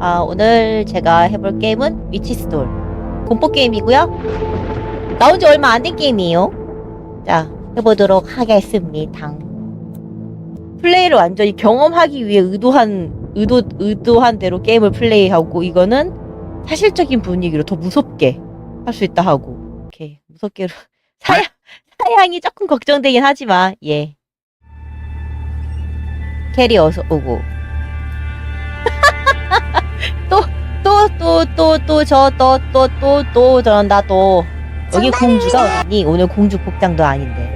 아, 오늘 제가 해볼 게임은 위치스톨. 공포 게임이고요. 나온 지 얼마 안 된 게임이에요. 자, 해보도록 하겠습니다. 플레이를 완전히 경험하기 위해 의도한, 의도, 의도한 대로 게임을 플레이하고, 이거는 사실적인 분위기로 더 무섭게 할 수 있다 하고. 오케이. 무섭게로. 사양, 사양이 조금 걱정되긴 하지만, 예. 캐리 어서 오고. 또, 또, 또, 또, 또, 저, 또, 또, 또, 또, 저런다, 또. 여기 공주가 어디니? 오늘 공주 복장도 아닌데.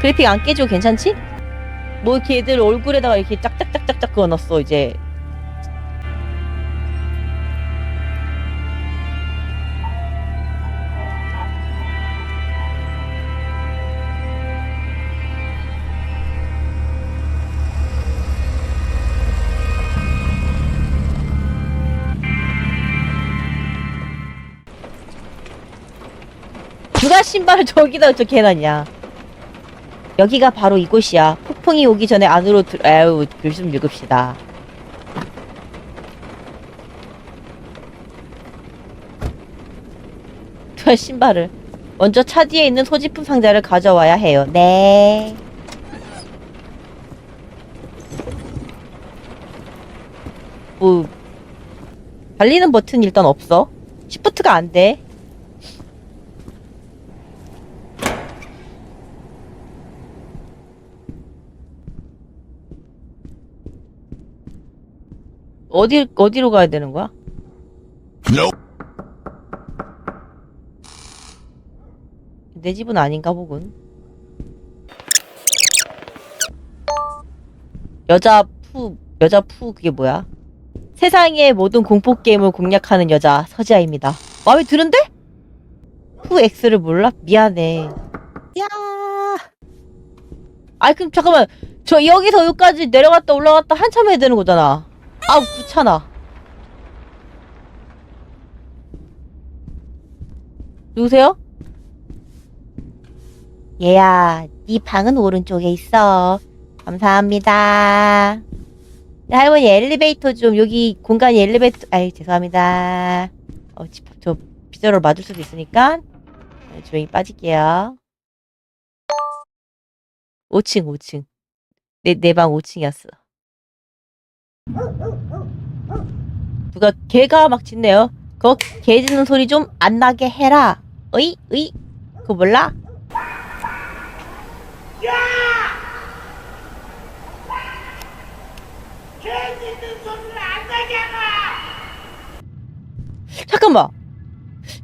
그래픽 안 깨지고 괜찮지? 뭐 걔들 얼굴에다가 이렇게 짝짝짝짝짝 그어놨어, 이제. 누가 신발을 저기다 저렇게 해놨냐. 여기가 바로 이곳이야. 폭풍이 오기 전에 안으로 들, 아유, 글좀 읽읍시다. 저 신발을. 먼저 차 뒤에 있는 소지품 상자를 가져와야 해요. 네. 뭐, 달리는 버튼 일단 없어. 시프트가 안 돼. 어디 어디로 가야 되는 거야? 내 집은 아닌가 보군. 여자 푸 여자 푸 그게 뭐야? 세상의 모든 공포 게임을 공략하는 여자 서지아입니다. 마음에 드는데? 푸 X를 몰라? 미안해. 야. 아이 그럼 잠깐만. 저 여기서 여기까지 내려갔다 올라갔다 한참 해야 되는 거잖아. 아우 귀찮아. 누구세요? 얘야 네 방은 오른쪽에 있어. 감사합니다. 네, 할머니 엘리베이터 좀 여기 공간이 엘리베이터 아이 죄송합니다. 어, 지- 저 빗자루 맞을 수도 있으니까. 네, 조용히 빠질게요. 5층 5층. 내 내 방 5층이었어 누가 개가 막 짖네요. 그거 개 짖는 소리 좀 안 나게 해라. 어이 어이 그거 몰라? 잠깐만.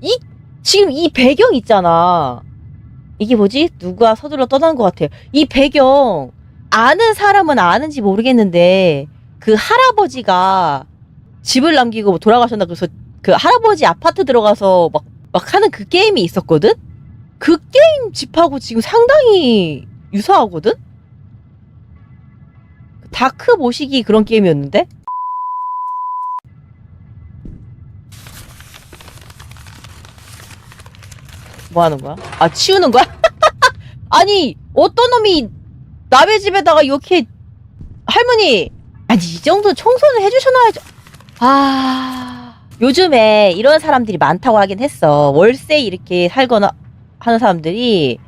이 지금 이 배경 있잖아. 이게 뭐지? 누가 서둘러 떠난 것 같아. 이 배경 아는 사람은 아는지 모르겠는데 그 할아버지가 집을 남기고 돌아가셨나 그래서 그 할아버지 아파트 들어가서 막, 막 하는 그 게임이 있었거든? 그 게임 집하고 지금 상당히 유사하거든? 다크 모시기 그런 게임이었는데? 뭐 하는 거야? 아, 치우는 거야? 아니, 어떤 놈이 남의 집에다가 이렇게 할머니 아니 이 정도 청소는 해주셔놔야죠. 아 요즘에 이런 사람들이 많다고 하긴 했어. 월세 이렇게 살거나 하는 사람들이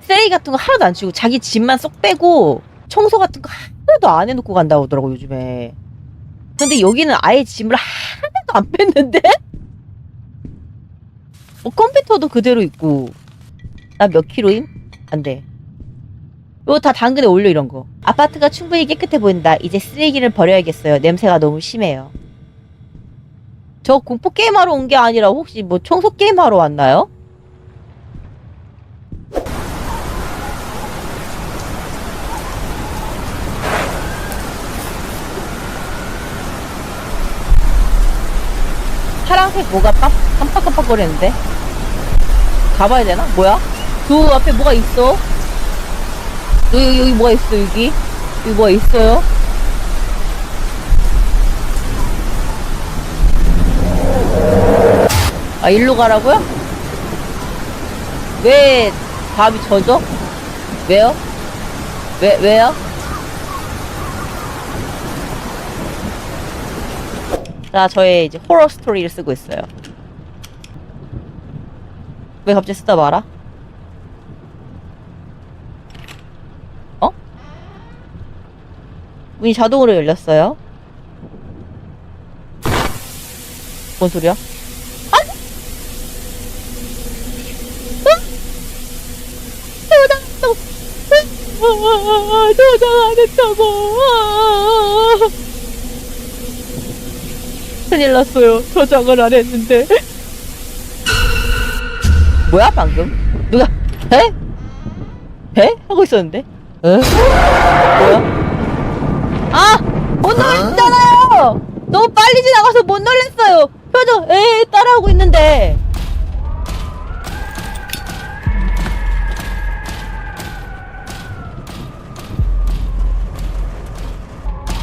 쓰레기 같은 거 하나도 안 치우고 자기 집만 쏙 빼고 청소 같은 거 하나도 안 해놓고 간다고 하더라고 요즘에. 근데 여기는 아예 짐을 하나도 안 뺐는데? 뭐 컴퓨터도 그대로 있고 나 몇 킬로임? 안 돼. 이거 다 당근에 올려 이런 거. 아파트가 충분히 깨끗해 보인다. 이제 쓰레기를 버려야겠어요. 냄새가 너무 심해요. 저 공포 게임 하러 온 게 아니라 혹시 뭐 청소 게임 하러 왔나요? 파란색 뭐가 깜, 깜빡깜빡거리는데? 가봐야 되나? 뭐야? 그 앞에 뭐가 있어? 여기, 여기 뭐가 있어, 여기? 여기 뭐가 있어요? 아, 일로 가라고요? 왜 밥이 젖어? 왜요? 왜, 왜요? 자, 저의 이제 호러 스토리를 쓰고 있어요. 왜 갑자기 쓰다 말아? 문이 자동으로 열렸어요. 뭔 소리야? 아! 도장, 안 했다고. 큰일 났어요. 저장을 안 했는데. 뭐야 방금? 누가 에? 에? 하고 있었는데? 에? 뭐야? 아! 못 놀랬잖아요! 너무 빨리 지나가서 못 놀랬어요! 표정 에 따라하고 있는데.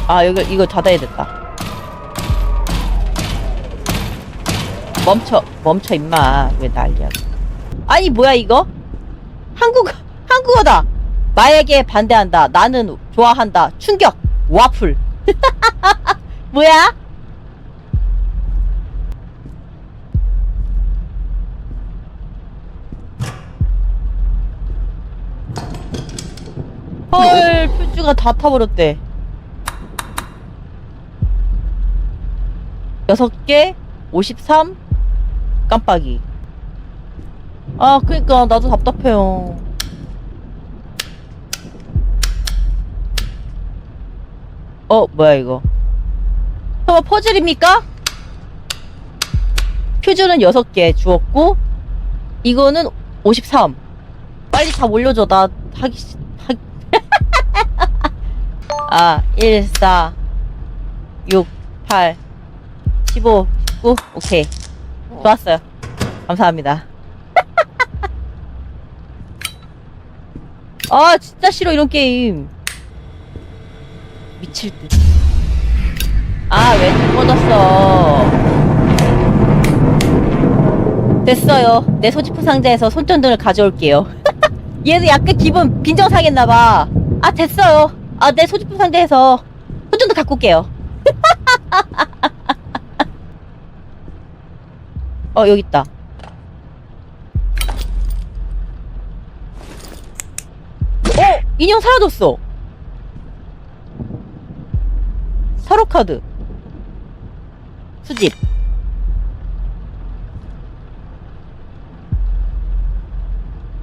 아 여기 이거 닫아야 됐다. 멈춰 멈춰 임마. 왜 난리야. 아니 뭐야 이거? 한국어 한국어다. 마에게 반대한다. 나는 좋아한다. 충격 와플. 뭐야? 헐 표주가 다 타버렸대. 여섯 개 53 깜빡이. 아 그니까 나도 답답해요 어 뭐야 이거? 설마 퍼즐입니까? 퓨즈는 6개 주었고 이거는 53 빨리 다 올려줘 나 하기 싫- 하기 아 1, 4 6, 8 15, 19 오케이. 좋았어요. 감사합니다. 아 진짜 싫어 이런 게임 미칠 듯. 아, 왜 꺼졌어? 됐어요. 내 소지품 상자에서 손전등을 가져올게요. 얘도 약간 기분 빈정 상했나봐. 아, 됐어요. 아, 내 소지품 상자에서 손전등 갖고 올게요. 어, 여기 있다. 어! 인형 사라졌어! 타로 카드 수집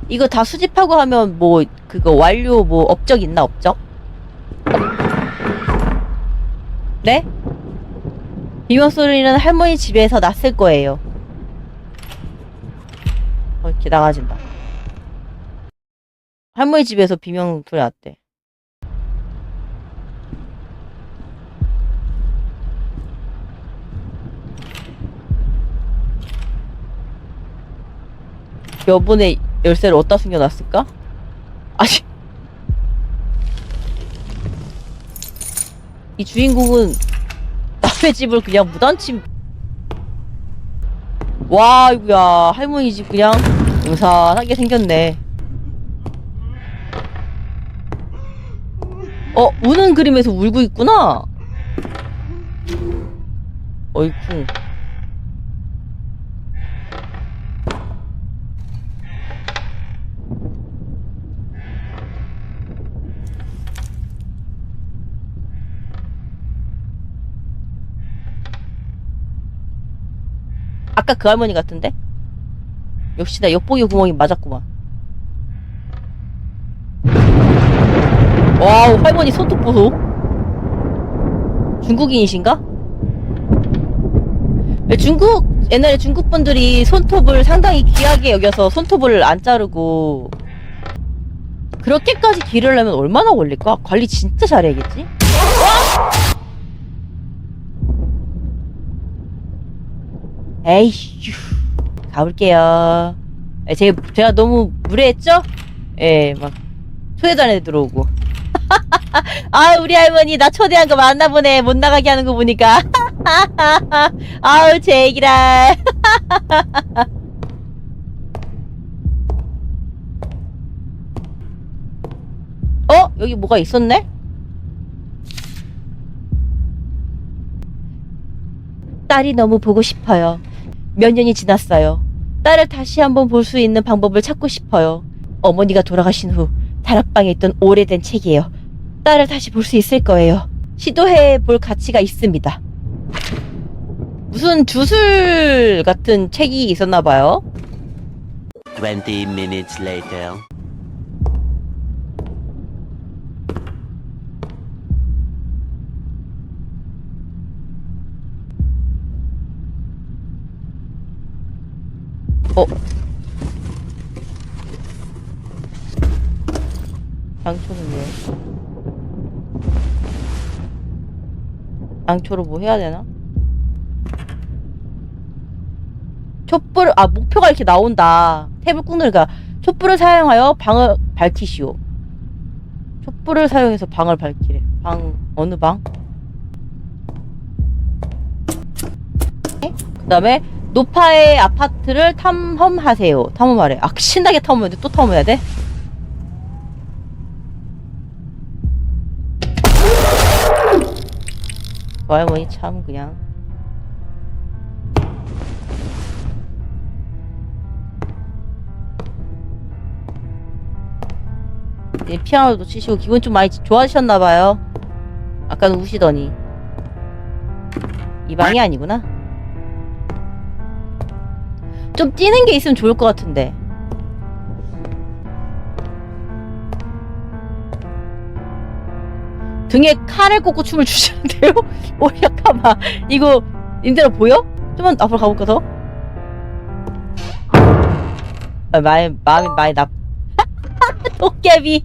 이거 다 수집하고 하면 뭐 그거 완료 뭐 업적 있나 업적? 네? 비명 소리는 할머니 집에서 났을 거예요. 어, 이렇게 나가진다. 할머니 집에서 비명 소리 났대. 여분의 열쇠를 어디다 숨겨놨을까? 아니 이 주인공은 남의 집을 그냥 무단침 와 이거야 할머니 집 그냥 음산하게 생겼네. 어 우는 그림에서 울고 있구나? 어이쿠 아까 그 할머니 같은데? 역시 나 엿보기 구멍이 맞았구만. 와우, 할머니 손톱 보소. 중국인이신가? 왜 중국, 옛날에 중국 분들이 손톱을 상당히 귀하게 여겨서 손톱을 안 자르고, 그렇게까지 기르려면 얼마나 걸릴까? 관리 진짜 잘해야겠지? 에이휴 가볼게요 에, 제가, 제가 너무 무례했죠? 예, 막 초대도 안해 들어오고 아 우리 할머니 나 초대한 거 맞나 보네 못 나가게 하는 거 보니까 아우 제기랄 어? 여기 뭐가 있었네? 딸이 너무 보고 싶어요. 몇 년이 지났어요. 딸을 다시 한번 볼 수 있는 방법을 찾고 싶어요. 어머니가 돌아가신 후 다락방에 있던 오래된 책이에요. 딸을 다시 볼 수 있을 거예요. 시도해 볼 가치가 있습니다. 무슨 주술 같은 책이 있었나 봐요. 20 minutes later. 어? 양초는 왜? 양초로 뭐 해야 되나? 촛불, 아, 목표가 이렇게 나온다. 탭을 꾹 누르니까, 촛불을 사용하여 방을 밝히시오. 촛불을 사용해서 방을 밝히래. 방, 어느 방? 그 다음에, 노파의 아파트를 탐험하세요. 탐험하래. 아, 신나게 탐험했는데 또 탐험해야 돼? 그 할머니 참 그냥. 예, 피아노도 치시고 기분 좀 많이 좋아지셨나봐요. 아까는 우시더니. 이 방이 아니구나. 좀 뛰는 게 있으면 좋을 것 같은데. 등에 칼을 꽂고 춤을 추시는데요? 오, 잠깐만. 이거, 님들아 보여? 좀만 앞으로 가볼까, 더? 아, 마음이, 마음이 많이 나, 도깨비.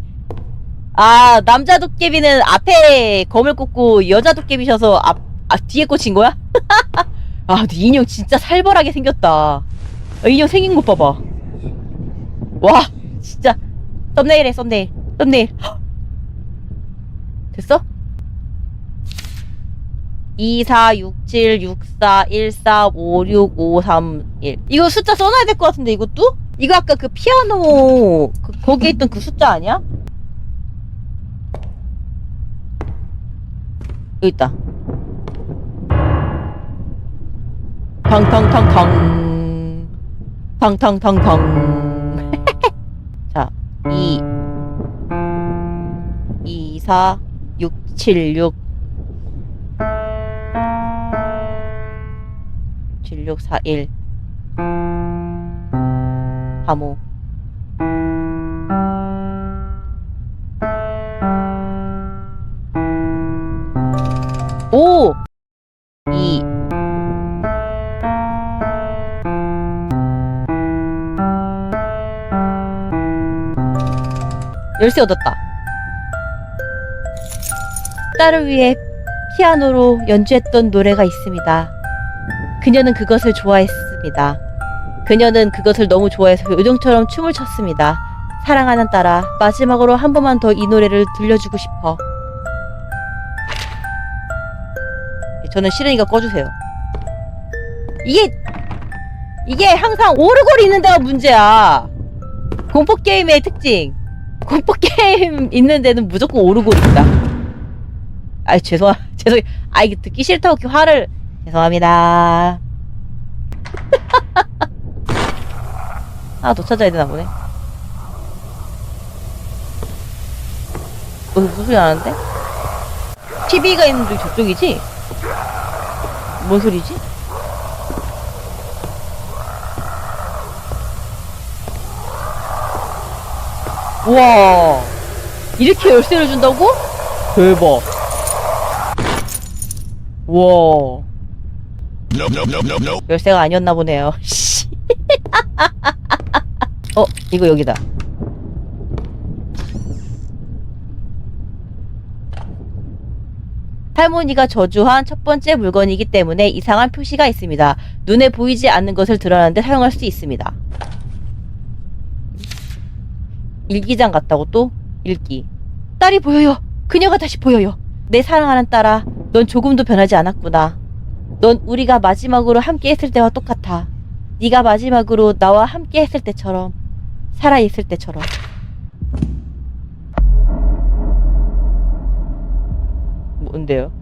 아, 남자 도깨비는 앞에 검을 꽂고 여자 도깨비셔서 앞, 아, 뒤에 꽂힌 거야? 아, 근데 인형 진짜 살벌하게 생겼다. 아, 인형 생긴 것 봐봐. 와, 진짜. 썸네일해, 썸네일. 썸네일. 헉! 됐어? 2, 4, 6, 7, 6, 4, 1, 4, 5, 6, 5, 3, 1. 이거 숫자 써놔야 될 것 같은데, 이것도? 이거 아까 그 피아노, 그, 거기에 있던 그 숫자 아니야? 여기 있다. 탕탕탕탕. 탕탕탕탕. 자, 2, 2, 4, 6, 7, 6. 7, 6, 4, 1. 3, 5. 오! 열쇠 얻었다. 딸을 위해 피아노로 연주했던 노래가 있습니다. 그녀는 그것을 좋아했습니다. 그녀는 그것을 너무 좋아해서 요정처럼 춤을 췄습니다. 사랑하는 딸아, 마지막으로 한 번만 더 이 노래를 들려주고 싶어. 저는 싫으니까 꺼주세요. 이게, 이게 항상 오르골이 있는 데가 문제야. 공포 게임의 특징. 공포 게임 있는 데는 무조건 오르골이 있다. 아 죄송, 죄송, 아, 이게 듣기 싫다고 이렇게 화를, 죄송합니다. 하나 더 찾아야 되나 보네. 어, 무슨 소리 나는데? TV가 있는 쪽이 저쪽이지? 뭔 소리지? 우와 이렇게 열쇠를 준다고? 대박 우와. 열쇠가 아니었나 보네요 씨. 어 이거 여기다 할머니가 저주한 첫 번째 물건이기 때문에 이상한 표시가 있습니다. 눈에 보이지 않는 것을 드러나는 데 사용할 수 있습니다. 일기장 같다고 또? 읽기. 딸이 보여요. 그녀가 다시 보여요. 내 사랑하는 딸아, 넌 조금도 변하지 않았구나. 넌 우리가 마지막으로 함께 했을 때와 똑같아. 네가 마지막으로 나와 함께 했을 때처럼, 살아 있을 때처럼. 뭔데요?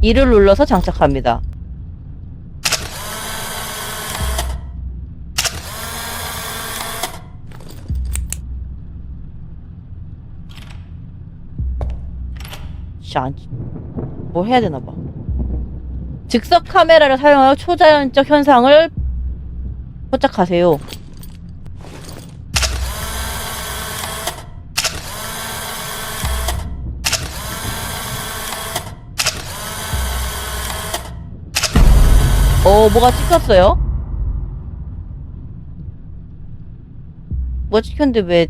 이를 눌러서 장착합니다. 안, 뭐 해야 되나 봐. 즉석 카메라를 사용하여 초자연적 현상을 포착하세요. 어, 뭐가 찍혔어요? 뭐가 찍혔는데 왜,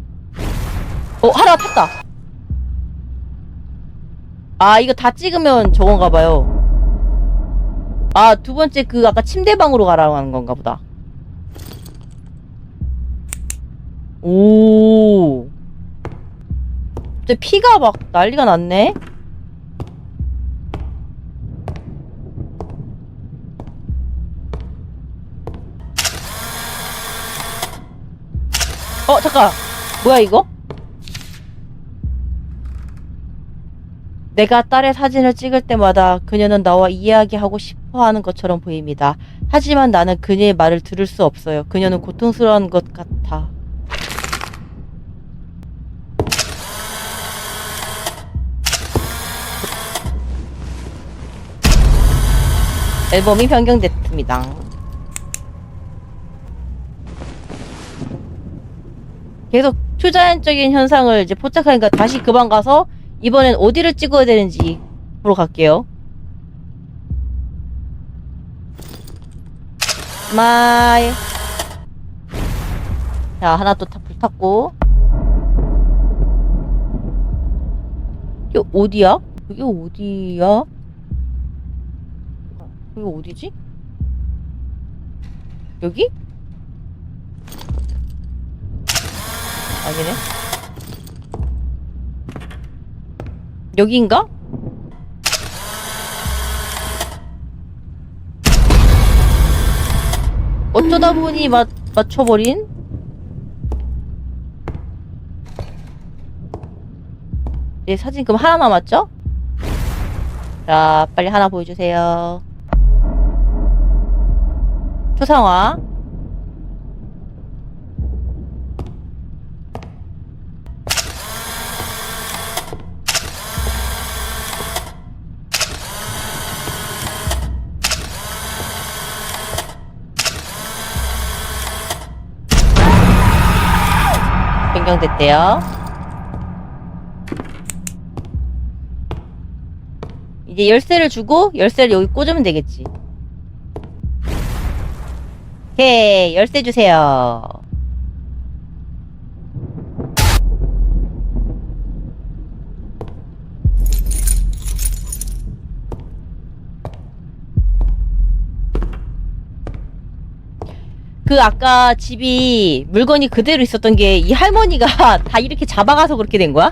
어, 하나 탔다. 아, 이거 다 찍으면 저건가 봐요. 아, 두 번째 그 아까 침대방으로 가라고 하는 건가 보다. 오. 근데 피가 막 난리가 났네? 어, 잠깐. 뭐야, 이거? 내가 딸의 사진을 찍을 때마다 그녀는 나와 이야기하고 싶어 하는 것처럼 보입니다. 하지만 나는 그녀의 말을 들을 수 없어요. 그녀는 고통스러운 것 같아. 앨범이 변경됐습니다. 계속 초자연적인 현상을 이제 포착하니까 다시 그 방 가서 이번엔 어디를 찍어야 되는지 보러 갈게요. 마이. 자, 하나 또 타, 불탔고. 이게 어디야? 이게 어디야? 이거 어디지? 여기? 아니네. 여기인가? 어쩌다 보니 맞, 맞춰버린? 예, 사진 그럼 하나 남았죠? 자, 빨리 하나 보여주세요. 초상화. 변경됐대요. 이제 열쇠를 주고 열쇠를 여기 꽂으면 되겠지. 오케이, 열쇠 주세요. 그 아까 집이 물건이 그대로 있었던 게 이 할머니가 다 이렇게 잡아가서 그렇게 된 거야?